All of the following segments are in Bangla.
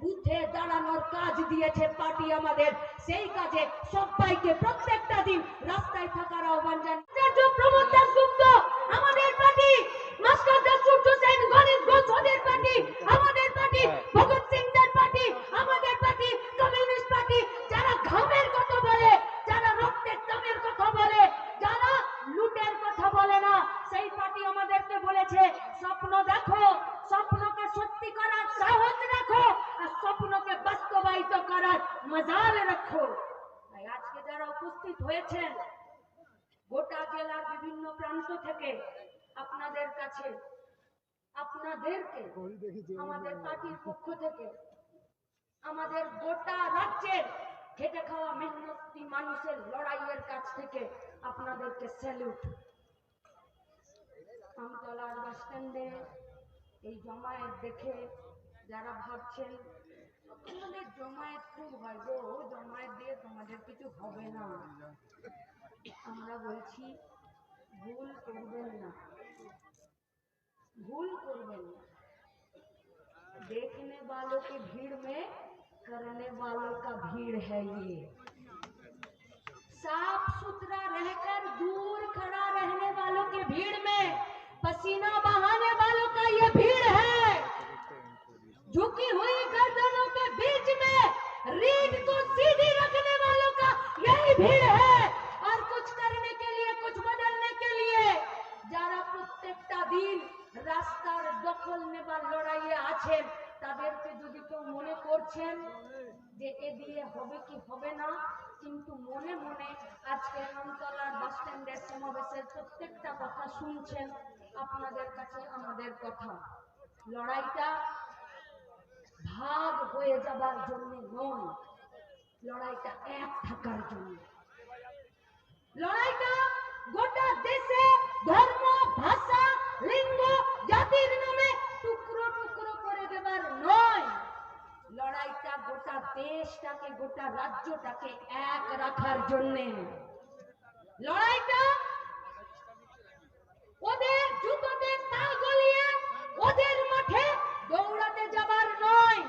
বুথে দাঁড়ানোর কাজ দিয়েছে পার্টি আমাদের। সেই কাজে সবাইকে প্রত্যেকটা দিন রাস্তায় থাকার আহ্বান আচার্য প্রমোদ দাসগুপ্ত আমাদের পার্টি মাস্টার দাস সূর্য সেন গণেশ ঘোষ ওদের পার্টি আমাদের পার্টি ভগৎ সিংদের পার্টি আমাদের পার্টি কমিউনিস্ট পার্টি যারা ঘামের কথা বলে যারা রক্তের দামের কথা বলে যারা লুটের কথা বলে না সেই পার্টি আমাদেরকে বলেছে স্বপ্ন দেখো স্বপ্নকে সত্যি করার সাহস রাখো আর স্বপ্নকে বাস্তবায়িত করার মজাল রাখো তাই আজকে যারা উপস্থিত হয়েছেন গোটা জেলার বিভিন্ন প্রান্ত থেকে কাছে আপনাদেরকে আমাদের পার্টির পক্ষ থেকে আমাদের গোটা রাজ্যের খেটে খাওয়া মেহনতি মানুষের লড়াইয়ের কাছ থেকে আপনাদেরকে স্যালুট আমতলার বাস স্ট্যান্ডে এই জমায়েত দেখে যারা ভাবছেন তোমাদের জমায়েত খুব হয় গো জমায়েত দিয়ে তোমাদের কিছু হবে না। আমরা বলছি ভুল করবেন भूल করবেন देखने वालों की भीड़ में करने वालों का भीड़ है ये। साफ़ सुथरा रहकर, दूर खड़ा रहने वालों की भीड़ में, पसीना बहाने वालों का ये भीड़ है। झुकी हुई गर्दनों के बीच में, रीढ़ को सीधी रखने वालों का यही भीड़ है। করছেন যে এ দিয়ে হবে কি হবে না, কিন্তু মনে মনে আজকে আমতলার বাস স্ট্যান্ডের সমাবেশের প্রত্যেকটা কথা শুনছেন আপনাদের কাছে আমাদের কথা। লড়াইটা ভাগ হয়ে যাবার জন্য নয়, লড়াইটা এক থাকার জন্য। লড়াইটা গোটা দেশে, ধর্ম, ভাষা, লিঙ্গ, জাতির নামে টুকরো টুকরো করে দেবার নয় লড়াইটা গোটা দেশটাকে, গোটা রাজ্যটাকে এক রাখার জন্য। লড়াইটা ওদের জুতোতে তাল গলিয়ে ওদের মাঠে দৌড়াতে যাবার নয়।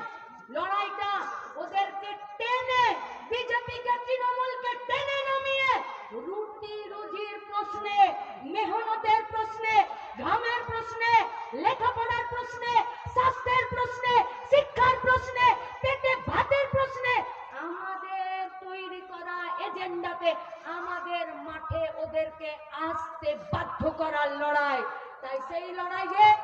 লড়াইটা ওদেরকে টেনে, বিজেপিকে, তৃণমূলকে টেনে নামিয়ে রুটি রুজির প্রশ্নে, মেহনতের প্রশ্নে, ঘামের প্রশ্নে তাই সেই লড়াইয়ে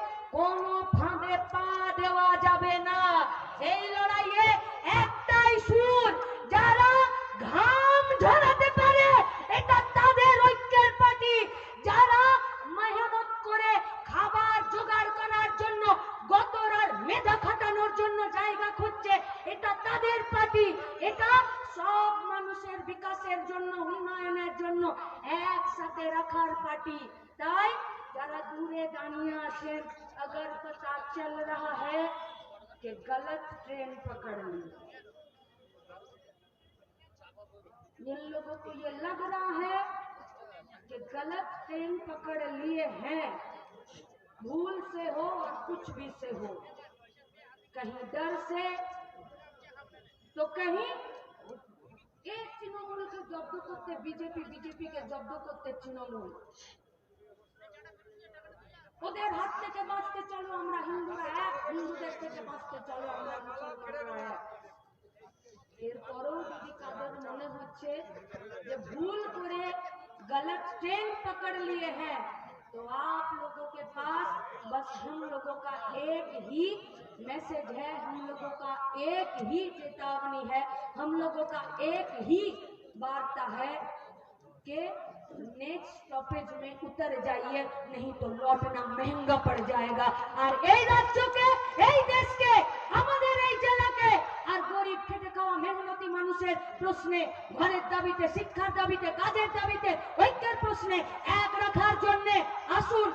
गलत ट्रेन पकड़ ली जिन लोगों को ये लग रहा है कि गलत ट्रेन पकड़ लिए हैं। भूल से हो और कुछ भी से हो। कहीं डर से तो कहीं के जब्द करते बीजेपी बीजेपी के जब्द करते तृणमूल। ওদের হাত থেকে বাঁচতে চলো আমরা হিন্দুরা এক হিন্দুদের থেকে বাঁচতে চলো আমরা মুসলমানরা এক এরপরেও যদি কাদের মনে হচ্ছে যে ভুল করে गलत ट्रेन पकड़ लिए हैं तो आप लोगों के पास बस हम लोगों का एक ही मैसेज है हम लोगों का एक ही चेतावनी है हम लोगों का एक ही वार्ता है कि नेक्स्ट स्टॉपेज में उतर जाइए नहीं तो लौटना महंगा पड़ जाएगा और এই রাজ্যকে এই দেশকে আমাদের এই জেলাকে আর গরিব খেটে খাওয়া মেহনতি মানুষের প্রশ্নে ঘরের দাবিতে শিক্ষার দাবিতে কাজের দাবিতে ঐক্যের প্রশ্নে এক রাখার জন্য আসুন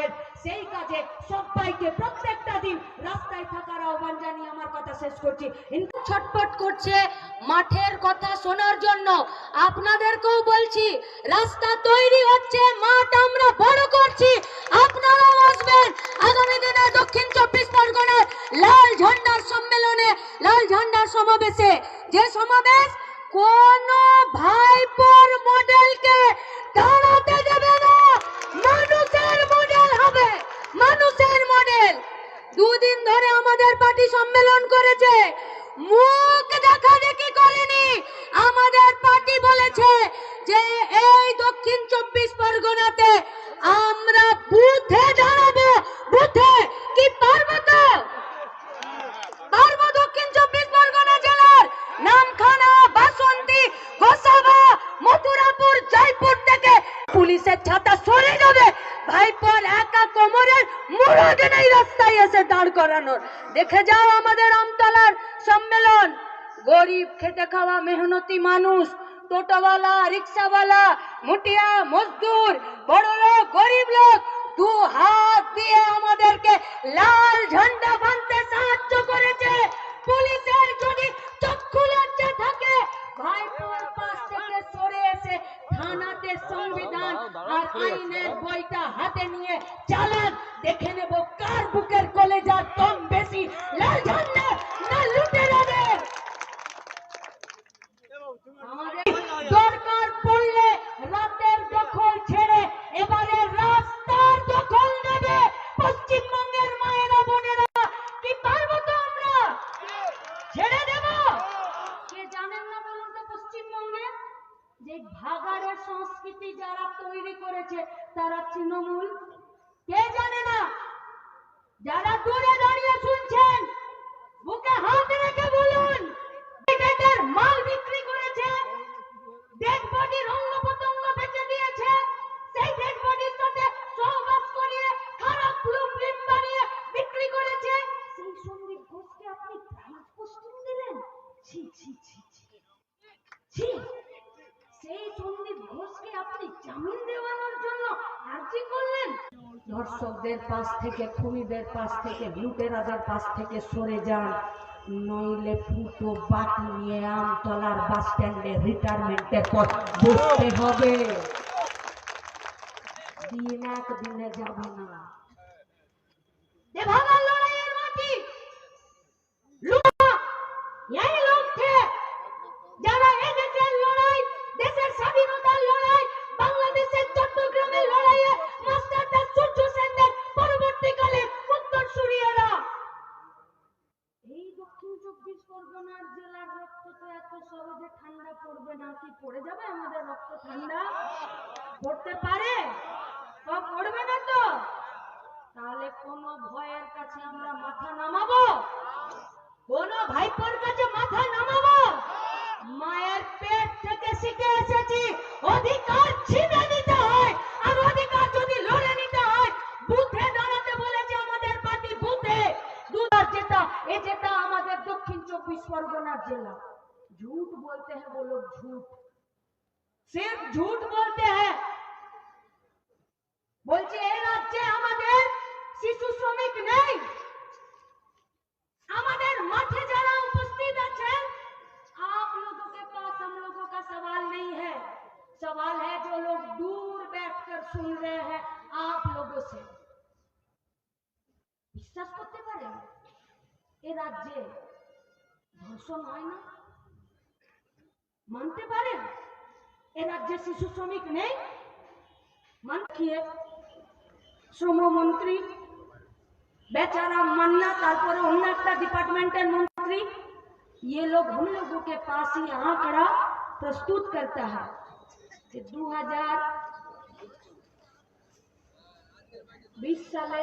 পার্টি সেই কাজে সবাইকে প্রত্যেকটা দিন রাস্তায় থাকার আহ্বান জানিয়ে আমার কথা শেষ করছি। ছটপট করছে মাঠের কথা শোনার জন্য। আপনাদেরকেও বলছি, রাস্তা তৈরি হচ্ছে, মাঠ আমরা বড় করছি। আপনারাও আসবেন আগামী দিনে দক্ষিণ চব্বিশ পরগনার লাল ঝান্ডার সম্মেলনে, লাল ঝান্ডার সমাবেশে। যে সমাবেশ কোন ভাইপোর মডেলকে দাঁড়াতে দেবে না। মানুষের মডেল। দুদিন ধরে আমাদের পার্টি সম্মেলন করেছে। মুখ দেখা দেখি করেনি। আমাদের পার্টি বলেছে যে এই দক্ষিণ চব্বিশ পরগনাতে আমরা বুথে দাঁড়াবো। বুথে কি পারব তো? পারব দক্ষিণ চব্বিশ পরগনা জেলার নামখানা, বাসন্তী, গোসাবা, মথুরাপুর, জয়পুর থেকে পুলিশের ছাতা সরে যাবে। ভাইপোর একা কোমরের মুরাদে এই রাস্তায় এসে দাঁড় করানোর। দেখে যাও আমাদের আমতলার সম্মেলন। গরিব খেতে খাওয়া মেহনতি মানুষ, টোটোওয়ালা, রিক্সাওয়ালা মুটিয়া মজদুর, বড় লোক, গরিব লোক, দু হাত দিয়ে আমাদেরকে লাল ঝান্ডা বাঁধতে দর্শকদের পাশ থেকে, খুনিদের পাশ থেকে, লুটেরাদের পাশ থেকে সরে যান। নইলে ফুটো বাটি নিয়ে আমতলার বাস স্ট্যান্ডে রিটায়ারমেন্টের পর বসতে হবে। দিন এক দিনে যাবে না। চব্বিশ পরগনার জেলা झूठ बोलते हैं वो लोग झूठ सिर्फ झूठ बोलते हैं বলছে এই রাজ্যে আমাদের শিশু শ্রমিক নেই আমাদের মাঠে যারা उपस्थित আছেন आप लोगों के पास हम लोगों का सवाल नहीं है सवाल है जो लोग दूर बैठकर सुन रहे हैं आप लोगों से বিশ্বাস করতে পারেন এ রাজ্যে ধর্ষণ হয় না মানতে পারেন এ রাজ্যে শিশু শ্রমিক নেই মান কিয়ে শ্রমমন্ত্রী बेचारा मन्ना तारपरे অন্য একটা डिपार्टमेंटल मंत्री ये लोग हम लोगों के पास ही आंकड़ा प्रस्तुत करता है कि 2020 সালে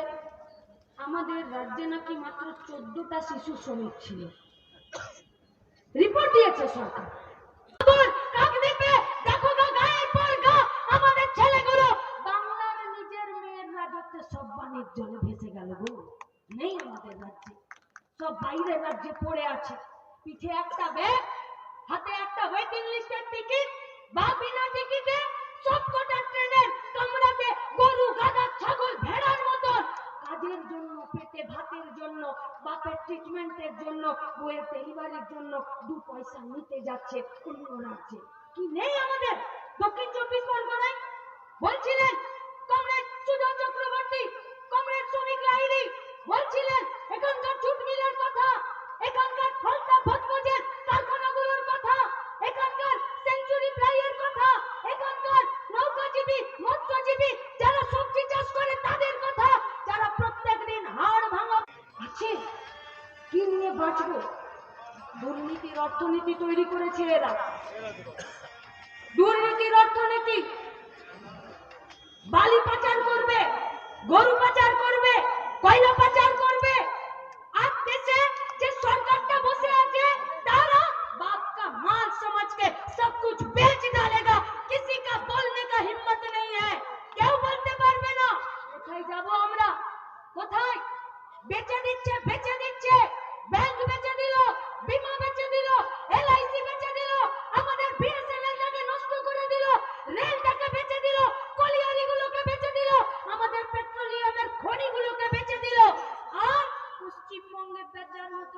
আমাদের রাজ্যে নাকি মাত্র চোদ্দটা শিশু শ্রমিক ছিল রিপোর্ট দিয়েছে সরকার। সব বাণিজ্য বাইরে পড়ে আছে। পিঠে একটা ব্যাগ, হাতে একটা টিকিট বা টিকিটে সব কটা গরু ছাগল ভাতের জন্য, পেটে ভাতের জন্য, বাপের ট্রিটমেন্টের জন্য বইয়ের ডেলিভারির জন্য দু পয়সা নিতে যাচ্ছে অন্য রাজ্যে। কি নেই আমাদের? দক্ষিণ চব্বিশ পরগনায় বলছিলেন, কমরেড সুজন চক্রবর্তী, কমরেড শ্রমিক লাহিড়ী বলছিলেন, এখানকার বাঁচবো। দুর্নীতির অর্থনীতি তৈরি করেছে এরা। দুর্নীতির অর্থনীতি। বালি পাচার করবে, গরু পাচার করবে, কয়লা পাচার করবে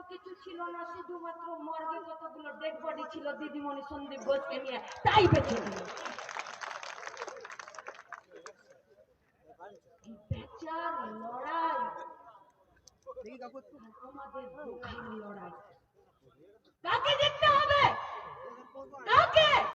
কিছু ছিল না, শুধুমাত্র মর্গে কতগুলো ডেড বডি ছিল, দিদিমণি সন্দীপ ঘোষকে নিয়ে তাই বেঁচে দিল লড়াই, আমাদের লড়াই। কাকে দেখতে হবে? কাকে?